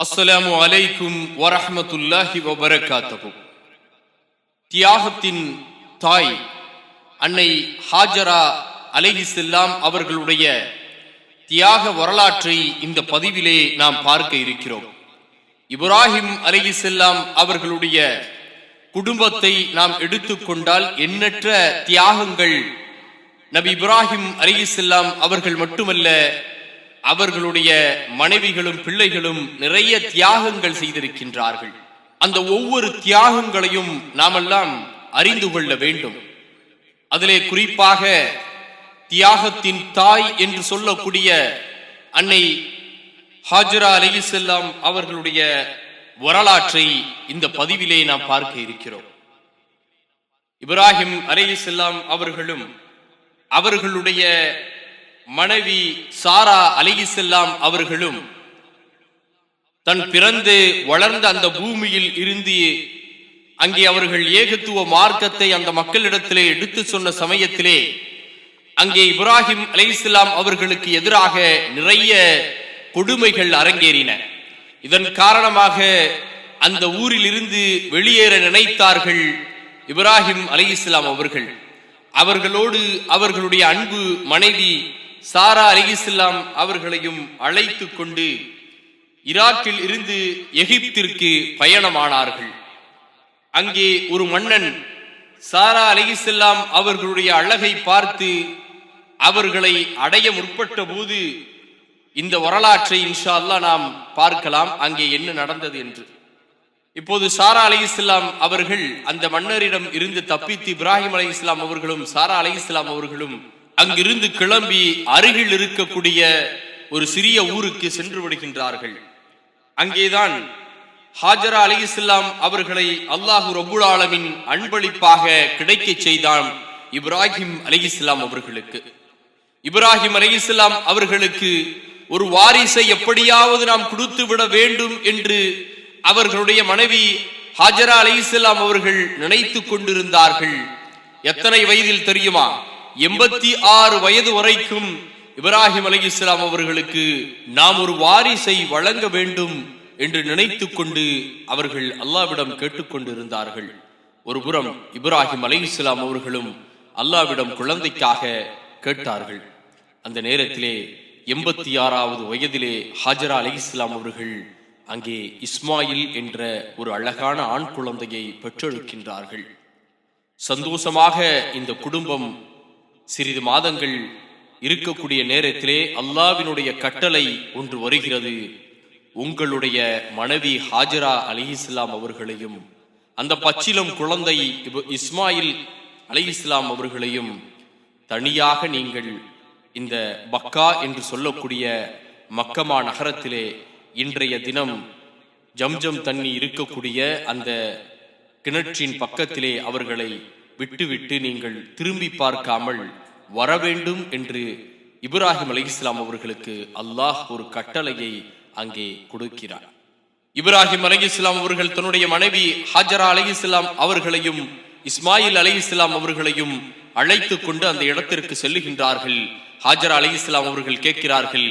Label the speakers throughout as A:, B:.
A: அஸ்ஸலாமு அலைக்கும் வரஹமத்துல்லாஹி வபரகாத்தஹு. தியாகத்தின் தாய் அன்னை ஹாஜரா அலைஹிஸ்ஸலாம் அவர்களுடைய தியாக வரலாற்றை இந்த பதிவிலே நாம் பார்க்க இருக்கிறோம். இப்ராஹிம் அலைஹிஸ்ஸலாம் அவர்களுடைய குடும்பத்தை நாம் எடுத்துக்கொண்டால் எண்ணற்ற தியாகங்கள் நபி இப்ராஹிம் அலைஹிஸ்ஸலாம் அவர்கள் மட்டுமல்ல அவர்களுடைய மனைவிகளும் பிள்ளைகளும் நிறைய தியாகங்கள் செய்திருக்கின்றார்கள். அந்த ஒவ்வொரு தியாகங்களையும் நாமெல்லாம் அறிந்து கொள்ள வேண்டும். அதிலே குறிப்பாக தியாகத்தின் தாய் என்று சொல்லக்கூடிய அன்னை ஹாஜரா அலிசல்லாம் அவர்களுடைய வரலாற்றை இந்த பதிவிலே நாம் பார்க்க இருக்கிறோம். இப்ராஹிம் அலிசல்லாம் அவர்களும் அவர்களுடைய மனைவி சாரா அலிகிசல்லாம் அவர்களும் தன் பிறந்து வளர்ந்த அந்த பூமியில் இருந்து அங்கே அவர்கள் ஏகத்துவ மார்க்கத்தை அந்த மக்களிடத்திலே எடுத்து சொன்ன சமயத்திலே அங்கே இப்ராஹிம் அலிஸ்லாம் அவர்களுக்கு எதிராக நிறைய கொடுமைகள் அரங்கேறின. இதன் காரணமாக அந்த ஊரில் இருந்து வெளியேற நினைத்தார்கள் இப்ராஹிம் அலைஹிஸ்ஸலாம் அவர்கள். அவர்களோடு அவர்களுடைய அன்பு மனைவி சாரா அலிகிஸ்லாம் அவர்களையும் அழைத்து கொண்டு ஈராக்கில் இருந்து எகிப்திற்கு பயணமானார்கள். அங்கே ஒரு மன்னன் சாரா அலிகிஸ்லாம் அவர்களுடைய அழகை பார்த்து அவர்களை அடைய முற்பட்ட போது இந்த வரலாற்றை இன்ஷா நாம் பார்க்கலாம் அங்கே என்ன நடந்தது என்று. இப்போது சாரா அலி இஸ்லாம் அவர்கள் அந்த மன்னரிடம் இருந்து தப்பித்து இப்ராஹிம் அலி இஸ்லாம் அவர்களும் சாரா அலி இஸ்லாம் அவர்களும் அங்கிருந்து கிளம்பி அருகில் இருக்கக்கூடிய ஒரு சிறிய ஊருக்கு சென்று விடுகின்றார்கள். அங்கேதான் ஹாஜரா அலி இஸ்லாம் அவர்களை அல்லாஹு ரபுல் ஆலமின் அன்பளிப்பாக கிடைக்க செய்தான் இப்ராஹிம் அலி இஸ்லாம் அவர்களுக்கு. இப்ராஹிம் அலி இஸ்லாம் அவர்களுக்கு ஒரு வாரிசை எப்படியாவது நாம் கொடுத்து விட வேண்டும் என்று அவர்களுடைய மனைவி ஹாஜரா அலி இஸ்லாம் அவர்கள் நினைத்து கொண்டிருந்தார்கள். எத்தனை வயதில் தெரியுமா? எண்பத்தி ஆறு வயது வரைக்கும் இப்ராஹிம் அலி இஸ்லாம் அவர்களுக்கு நாம் ஒரு வாரிசை வழங்க வேண்டும் என்று நினைத்து கொண்டு அவர்கள் அல்லாவிடம் கேட்டுக்கொண்டிருந்தார்கள் ஒரு புறம் இப்ராஹிம் அலி இஸ்லாம் அவர்களும் அல்லாவிடம் குழந்தைக்காக கேட்டார்கள். அந்த நேரத்திலே எண்பத்தி ஆறாவது வயதிலே ஹாஜரா அலி இஸ்லாம் அவர்கள் அங்கே இஸ்மாயில் என்ற ஒரு அழகான ஆண் குழந்தையை பெற்றெடுக்கின்றார்கள். சந்தோஷமாக இந்த குடும்பம் சிறிது மாதங்கள் இருக்கக்கூடிய நேரத்திலே அல்லாவினுடைய கட்டளை ஒன்று வருகிறது. உங்களுடைய மனைவி ஹாஜரா அலி இஸ்லாம் அவர்களையும் அந்த பச்சிலம் குழந்தை இஸ்மாயில் அலி இஸ்லாம் அவர்களையும் தனியாக நீங்கள் இந்த பக்கா என்று சொல்லக்கூடிய மக்கமா நகரத்திலே இன்றைய தினம் ஜம்ஜம் தண்ணி இருக்கக்கூடிய அந்த கிணற்றின் பக்கத்திலே அவர்களை விட்டுவிட்டு நீங்கள் திரும்பி பார்க்காமல் வர வேண்டும் என்று இப்ராஹிம் அலி இஸ்லாம் அவர்களுக்கு அல்லாஹ் ஒரு கட்டளையை அங்கே கொடுக்கிறார். இப்ராஹிம் அலி இஸ்லாம் அவர்கள் தன்னுடைய மனைவி ஹாஜரா அலி இஸ்லாம் அவர்களையும் இஸ்மாயில் அலி இஸ்லாம் அவர்களையும் அழைத்து கொண்டு அந்த இடத்திற்கு செல்லுகின்றார்கள். ஹாஜரா அலி இஸ்லாம் அவர்கள் கேட்கிறார்கள்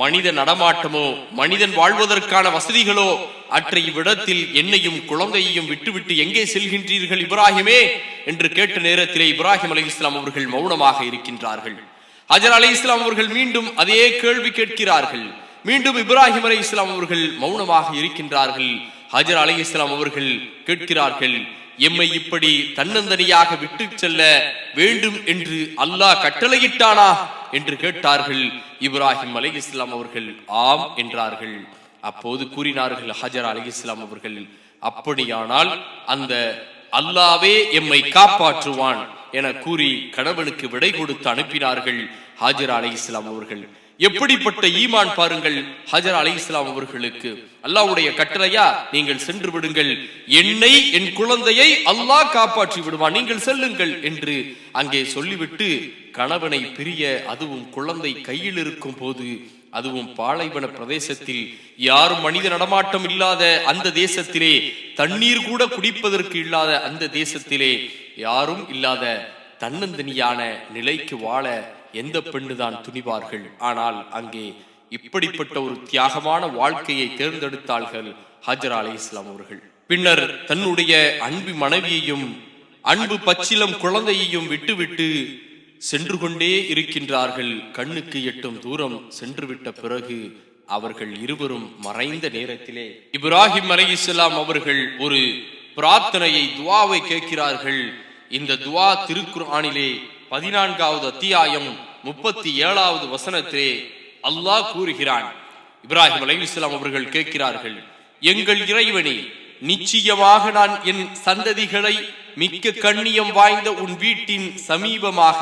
A: மனித நடமாட்டமோ மனிதன் வாழ்வதற்கான வசதிகளோ அற்ற இவ்விடத்தில் என்னையும் குழந்தையையும் விட்டுவிட்டு எங்கே செல்கின்றீர்கள் இப்ராஹிமே? என்று கேட்ட நேரத்திலே இப்ராஹிம் அலி இஸ்லாம் அவர்கள் மௌனமாக இருக்கின்றார்கள். ஹஜர் அலி இஸ்லாம் அவர்கள் மீண்டும் அதே கேள்வி கேட்கிறார்கள். மீண்டும் இப்ராஹிம் அலி இஸ்லாம் அவர்கள் மௌனமாக இருக்கின்றார்கள். ஹஜர் அலி இஸ்லாம் அவர்கள் கேட்கிறார்கள் எம்மை இப்படி தன்னந்தனியாக விட்டு செல்ல வேண்டும் என்று அல்லாஹ் கட்டளையிட்டானா என்று கேட்டார்கள் இப்ராஹிம் அலி இஸ்லாம் அவர்கள். ஆம் என்றார்கள். அப்போது கூறினார்கள் ஹஜர் அலி இஸ்லாம் அவர்கள் அப்படியானால் அந்த அல்லாவே எம்மை காப்பாற்றுவான் என கூறி கணவனுக்கு விடை கொடுத்து அனுப்பினார்கள் ஹாஜர் அலி இஸ்லாம் அவர்கள். எப்படிப்பட்ட ஈமான் பாருங்கள் ஹஜர் அலி இஸ்லாம் அவர்களுக்கு. அல்லாவுடைய கட்டளையா நீங்கள் சென்று விடுங்கள். என்னை என் குழந்தையை அல்லாஹ் காப்பாற்றி விடுவான். நீங்கள் செல்லுங்கள் என்று அங்கே சொல்லிவிட்டு கணவனை பிரிய அதுவும் குழந்தை கையில் இருக்கும் போது அதுவும் பாலைவன பிரதேசத்தில் யாரும் மனித நடமாட்டம் இல்லாத அந்த தேசத்திலே தண்ணீர் கூட குடிப்பதற்கு இல்லாத அந்த தேசத்திலே யாரும் இல்லாத தன்னந்தனியான நிலைக்கு வாழ எந்த பெண்ணுதான் துணிவார்கள்? ஆனால் அங்கே இப்படிப்பட்ட ஒரு தியாகமான வாழ்க்கையை தேர்ந்தெடுத்தார்கள் ஹஜரா அலி இஸ்லாம் அவர்கள். பின்னர் தன்னுடைய அன்பு மனைவியையும் அன்பு பச்சிலம் குழந்தையையும் விட்டுவிட்டு சென்று கொண்டே இருக்கின்றார்கள். கண்ணுக்கு எட்டும் தூரம் சென்றுவிட்ட பிறகு அவர்கள் இருவரும் மறைந்த நேரத்திலே இப்ராஹிம் அலி இஸ்லாம் அவர்கள் ஒரு பிரார்த்தனையை துவாவை கேட்கிறார்கள். இந்த துவா திருக்குர்ஆனிலே பதினான்காவது அத்தியாயம் முப்பத்தி ஏழாவது வசனத்திலே அல்லாஹ் கூறுகிறான். இப்ராஹிம் அலி இஸ்லாம் அவர்கள் கேட்கிறார்கள் எங்கள் இறைவனே நிச்சயமாக நான் என் சந்ததிகளை மிக்க கண்ணியம் வாய்ந்த உன் வீட்டின் சமீபமாக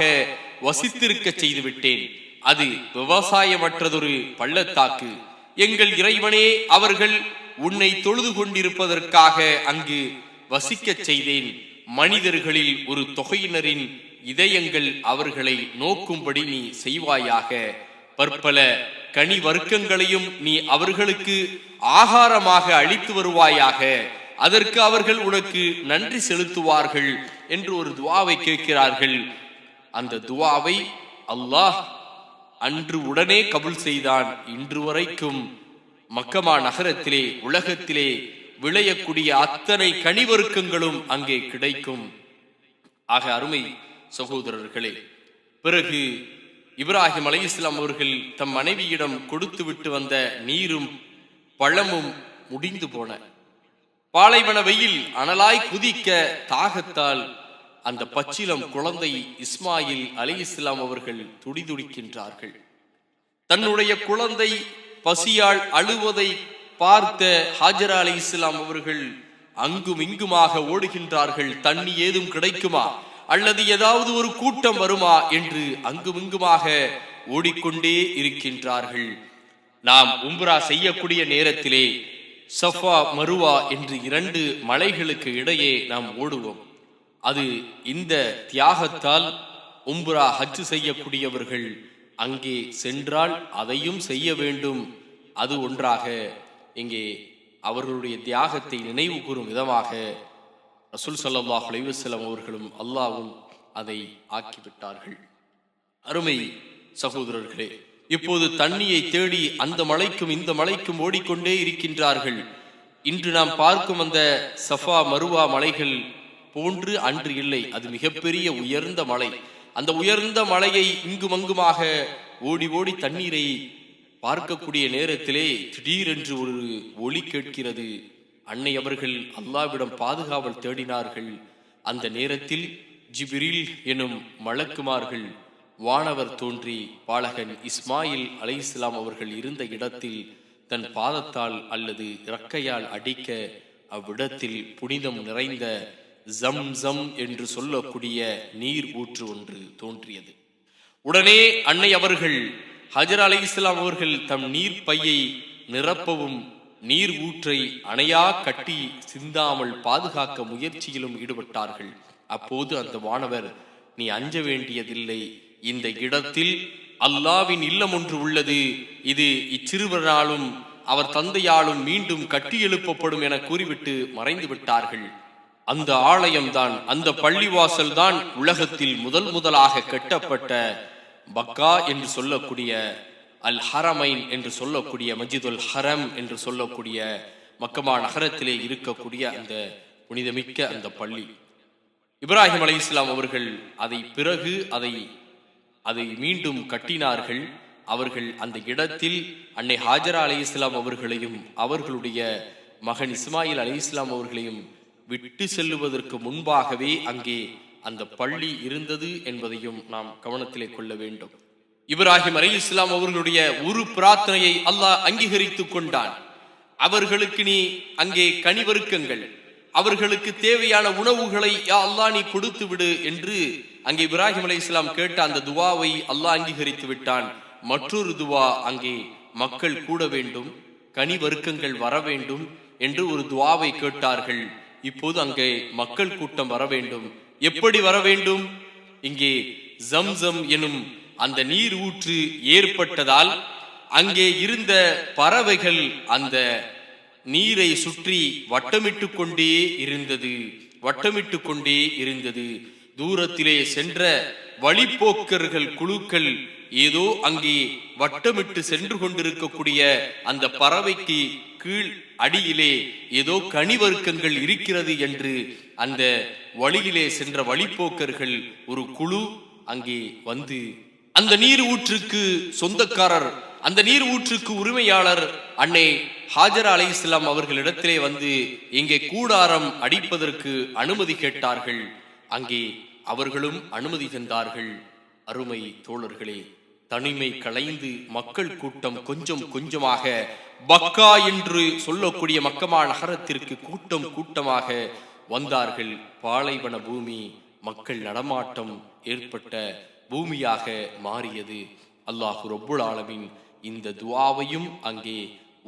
A: வசித்திருக்க செய்து விட்டேன் அது விவசாயமற்றதொரு பள்ளத்தாக்கு. எங்கள் இறைவனே அவர்கள் உன்னை தொழுது கொண்டிருப்பதற்காக அங்கு வசிக்கச் செய்தேன். மனிதர்களில் ஒரு தொகையினரின் இதயங்கள் அவர்களை நோக்கும்படி நீ செய்வாயாக. பற்பல கனி வர்க்கங்களையும் நீ அவர்களுக்கு ஆகாரமாக அளித்து வருவாயாக. அதற்கு அவர்கள் உனக்கு நன்றி செலுத்துவார்கள் என்று ஒரு துவாவை கேட்கிறார்கள். அந்த துவாவை அல்லாஹ் அன்று உடனே கபுல் செய்தான். இன்று வரைக்கும் மக்கமா நகரத்திலே உலகத்திலே விளையக்கூடிய அத்தனை கனிவருக்கங்களும் அங்கே கிடைக்கும். ஆக அருமை சகோதரர்களே பிறகு இப்ராஹிம் அலைஹிஸ்லாம் அவர்கள் தம் மனைவியிடம் கொடுத்து விட்டு வந்த நீரும் பழமும் முடிந்து போன. பாலைவன வெயில் அனலாய் குதிக்க தாகத்தால் அந்த பச்சிலம் குழந்தை இஸ்மாயில் அலி இஸ்லாம் அவர்கள் துடிதுடிக்கின்றார்கள். தன்னுடைய குழந்தை பசியால் அழுவதை பார்த்த ஹாஜரா அலி இஸ்லாம் அவர்கள் அங்கும் இங்குமாக ஓடுகின்றார்கள். தண்ணி ஏதும் கிடைக்குமா? அல்லது ஏதாவது ஒரு கூட்டம் வருமா? என்று அங்கும் இங்குமாக ஓடிக்கொண்டே இருக்கின்றார்கள். நாம் உம்ரா செய்யக்கூடிய நேரத்திலே சஃபா மருவா என்று இரண்டு மலைகளுக்கு இடையே நாம் ஓடுவோம். அது இந்த தியாகத்தால் உம்புரா ஹஜ் செய்யக்கூடியவர்கள் அங்கே சென்றால் அதையும் செய்ய வேண்டும். அது ஒன்றாக இங்கே அவர்களுடைய தியாகத்தை நினைவு கூறும் விதமாக ரசூல் சல்லாஹ் அலைவசலம் அவர்களும் அல்லாவும் அதை ஆக்கிவிட்டார்கள். அருமை சகோதரர்களே இப்போது தண்ணியை தேடி அந்த மலைக்கும் இந்த மலைக்கும் ஓடிக்கொண்டே இருக்கின்றார்கள். இன்று நாம் பார்க்கும் அந்த சஃபா மருவா மலைகள் போன்று அன்று இல்லை. அது மிகப்பெரிய உயர்ந்த மலை. அந்த உயர்ந்த மலையை இங்கும் அங்குமாக ஓடி ஓடி தண்ணீரை பார்க்கக்கூடிய நேரத்திலே திடீரென்று ஒரு ஒளி கேட்கிறது. அன்னை அவர்கள் அல்லாவிடம் பாதுகாவல் தேடினார்கள். அந்த நேரத்தில் ஜிபிரில் எனும் மலக்குமார்கள் வானவர் தோன்றி பாலகன் இஸ்மாயில் அலைஹிஸ்ஸலாம் அவர்கள் இருந்த இடத்தில் தன் பாதத்தால் அல்லது இறக்கையால் அடிக்க அவ்விடத்தில் புனிதம் நிறைந்த ஜம் ஜம் என்று சொல்லக்கூடிய நீர் ஊற்று ஒன்று தோன்றியது. உடனே அன்னை அவர்கள் ஹஜர் அலை இஸ்லாம் அவர்கள் தம் நீர் பையை நிரப்பவும் நீர் ஊற்றை அணையா கட்டி சிந்தாமல் பாதுகாக்க முயற்சியிலும் ஈடுபட்டார்கள். அப்போது அந்த வானவர் நீ அஞ்ச வேண்டியதில்லை. இந்த இடத்தில் அல்லாவின் இல்லம் ஒன்று உள்ளது. இது இச்சிறுவராலும் அவர் தந்தையாலும் மீண்டும் கட்டி எழுப்பப்படும் என கூறிவிட்டு மறைந்து விட்டார்கள். அந்த ஆலயம்தான் அந்த பள்ளிவாசல்தான் உலகத்தில் முதல் முதலாக கட்டப்பட்ட பக்கா என்று சொல்லக்கூடிய அல் ஹரமைன் என்று சொல்லக்கூடிய மஜிதுல் ஹரம் என்று சொல்லக்கூடிய மக்கமா நகரத்திலே இருக்கக்கூடிய அந்த புனிதமிக்க அந்த பள்ளி. இப்ராஹிம் அலி இஸ்லாம் அவர்கள் அதை பிறகு அதை அதை மீண்டும் கட்டினார்கள். அவர்கள் அந்த இடத்தில் அன்னை ஹாஜரா அலி இஸ்லாம் அவர்களையும் அவர்களுடைய மகன் இஸ்மாயில் அலி இஸ்லாம் அவர்களையும் விட்டு செல்லுவதற்கு முன்பாகவே அங்கே அந்த பள்ளி இருந்தது என்பதையும் நாம் கவனத்திலே கொள்ள வேண்டும். இப்ராஹிம் அலி இஸ்லாம் அவர்களுடைய ஒரு பிரார்த்தனையை அல்லாஹ் அங்கீகரித்துக் கொண்டான். அவர்களுக்கு நீ அங்கே கனிவருக்கங்கள் அவர்களுக்கு தேவையான உணவுகளை யா அல்லாஹ் நீ கொடுத்து விடு என்று அங்கே இப்ராஹிம் அலி இஸ்லாம் கேட்ட அந்த துவாவை அல்லாஹ் அங்கீகரித்து விட்டான். மற்றொரு துவா அங்கே மக்கள் கூட வேண்டும் கனி வருக்கங்கள் வர வேண்டும் என்று ஒரு துவாவை கேட்டார்கள். இப்போது அங்கே மக்கள் கூட்டம் வர வேண்டும். எப்படி வர வேண்டும்? இங்கே ஜம்சம் எனும் அந்த நீர் ஊற்று ஏற்பட்டதால் அங்கே இருந்த பறவைகள் அந்த நீரை சுற்றி வட்டமிட்டு கொண்டே இருந்தது வட்டமிட்டு கொண்டே இருந்தது. தூரத்திலே சென்ற வழிப்போக்கர்கள் குழுக்கள் ஏதோ அங்கே வட்டமிட்டு சென்று கொண்டிருக்கக்கூடிய அந்த பறவைக்கு கீழ் அடியிலே ஏதோ கனிவர்க்கங்கள் இருக்கிறது என்று அந்த வழியிலே சென்ற வழிப்போக்கர்கள் ஒரு குழு அங்கே வந்து அந்த நீர் ஊற்றுக்கு சொந்தக்காரர் அந்த நீர் ஊற்றுக்கு உரிமையாளர் அன்னை ஹாஜரா அலை இஸ்லாம் அவர்களிடத்திலே வந்து இங்கே கூடாரம் அடிப்பதற்கு அனுமதி கேட்டார்கள். அங்கே அவர்களும் அனுமதி தந்தார்கள். அருமை தோழர்களே தனிமை களைந்து மக்கள் கூட்டம் கொஞ்சம் கொஞ்சமாக பக்கா என்று சொல்லக்கூடிய மக்கமா நகரத்திற்கு கூட்டம் கூட்டமாக வந்தார்கள் பாலைவன பூமி மக்கள் நடமாட்டம் ஏற்பட்ட பூமியாக மாறியது. அல்லாஹு ரொப்புல் ஆலமின் இந்த துவாவையும் அங்கே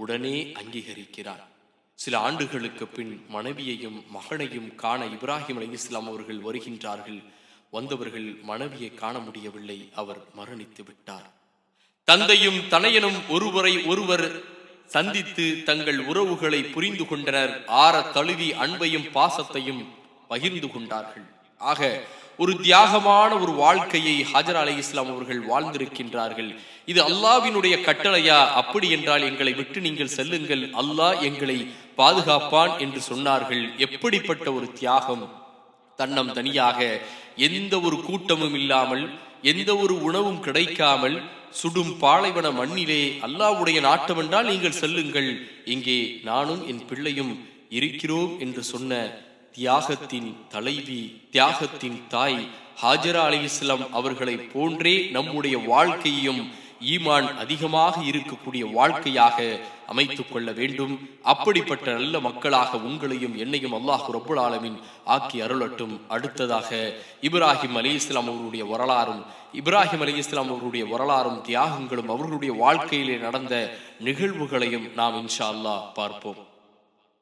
A: உடனே அங்கீகரிக்கிறார். சில ஆண்டுகளுக்கு பின் மனைவியையும் மகனையும் காண இப்ராஹிம் அலி இஸ்லாம் அவர்கள் வருகின்றார்கள். வந்தவர்கள் மனைவியை காண முடியவில்லை அவர் மரணித்து விட்டார். தந்தையும் தனையனும் ஒருவரை ஒருவர் சந்தித்து தங்கள் உறவுகளை புரிந்து கொண்டனர். ஆற தழுவி அன்பையும் பாசத்தையும் பகிர்ந்து கொண்டார்கள். ஆக ஒரு தியாகமான ஒரு வாழ்க்கையை ஹஜர் அலை இஸ்லாம் அவர்கள் வாழ்ந்திருக்கின்றார்கள். இது அல்லாவினுடைய கட்டளையா? அப்படி என்றால் எங்களை விட்டு நீங்கள் செல்லுங்கள். அல்லாஹ் எங்களை பாதுகாப்பான் என்று சொன்னார்கள். எப்படிப்பட்ட ஒரு தியாகம்? தன்னம் தனியாக எந்த ஒரு கூட்டமும் இல்லாமல் எந்த ஒரு உணவும் கிடைக்காமல் சுடும் பாலைவன மண்ணிலே அல்லாவுடைய நாட்டம் என்றால் நீங்கள் செல்லுங்கள். இங்கே நானும் என் பிள்ளையும் இருக்கிறோம் என்று சொன்ன தியாகத்தின் தலைவி தியாகத்தின் தாய் ஹாஜரா அலி இஸ்லாம் அவர்களை போன்றே நம்முடைய வாழ்க்கையும் ஈமான் அதிகமாக இருக்கக்கூடிய வாழ்க்கையாக அமைத்துக் கொள்ள வேண்டும். அப்படிப்பட்ட நல்ல மக்களாக உங்களையும் என்னையும் அல்லாஹ் ரபுல் ஆலமின் ஆக்கி அருளட்டும். அடுத்ததாக இப்ராஹிம் அலி இஸ்லாம் அவர்களுடைய வரலாறும் இப்ராஹிம் அலி இஸ்லாம் அவர்களுடைய வரலாறும் தியாகங்களும் அவர்களுடைய வாழ்க்கையிலே நடந்த நிகழ்வுகளையும் நாம் இன்ஷா அல்லாஹ் பார்ப்போம்.